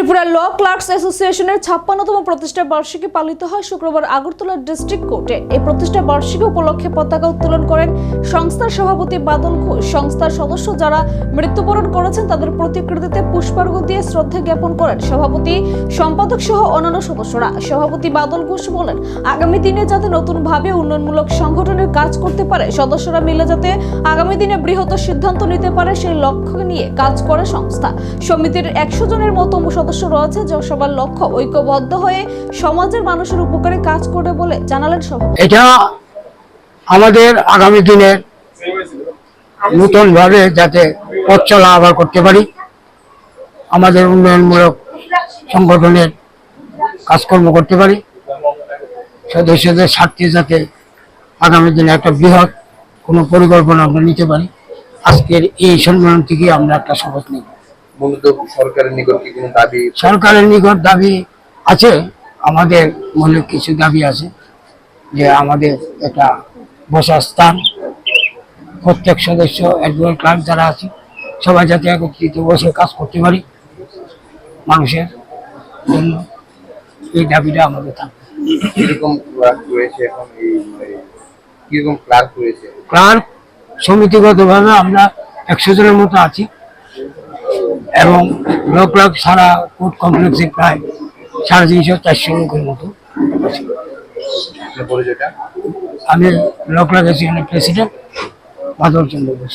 ত্রিপুরা ল clerks অ্যাসোসিয়েশনের ছাপ্পান্নতম প্রতিষ্ঠা বার্ষিকী পালিত হয় শুক্রবার আগরতলা ডিস্ট্রিক্ট কোর্টে। এই প্রতিষ্ঠা বার্ষিকী উপলক্ষে পতাকা উত্তোলন করেন সংস্থার সভাপতি বাদল ঘোষ সংস্থার সদস্য যারা মৃত্যুবরণ করেছেন তাদের প্রতিকৃতিতে পুষ্পার্ঘ দিয়ে শ্রদ্ধা জ্ঞাপন করেন সভাপতি, সম্পাদক সহ অন্যান্য সদস্যরা। সভাপতি বাদল ঘোষ বলেন, আগামী দিনে যাতে নতুনভাবে উন্নয়নমূলক সংগঠনের কাজ করতে পারে, সদস্যরা মিলে যাতে আগামী দিনে বৃহত্তর সিদ্ধান্ত নিতে পারে সেই লক্ষ্য নিয়ে কাজ করে সংস্থা। সমিতির একশো জনের মতো সদস্য রয়েছে যা সবার লক্ষ্য ঐক্যবদ্ধ হয়ে সমাজের মানুষের উপকারে কাজ করে বলে জানালেন সভাপতি। এটা আমাদের আগামী দিনে নতুন ভাবে যাতে পথ চলা আবার করতে পারি। আমাদের উন্নয়নমূলক সংগঠনের কাজকর্ম করতে পারি। সদস্যদের স্বার্থে যাতে আগামী দিনে একটা বৃহৎ কোনো পরিকল্পনা আমরা নিতে পারি। আজকের এই সম্মেলন থেকে আমরা একটা শপথ নিব। মূলত সরকারের নিকট কি কোনো দাবি? সরকারের নিকট দাবি আছে আমাদের মৌলিক কিছু দাবি আছে যে আমাদের একটা বসার স্থান প্রত্যেক সদস্য একজন ক্লাব যারা আছে সবাই যাতে একত্রিত বসে কাজ করতে পারি মানুষের জন্য। এই দাবিটা আমাদের থাকবে। কীরকম ক্লার্ক রয়েছে এখন এই এই কীরকম ক্লার্ক রয়েছে? ক্লার্ক সমিতিগতভাবে আমরা একশো জনের মতো আছি। এবং লোকলাগ ক্লাব সারা কোর্ট কমপ্লেক্সে প্রায় সাড়ে তিনশো চারশো লোকের মতো আমি লোকলাগ ক্লাব প্রেসিডেন্ট মাধব চন্দ্র ঘোষ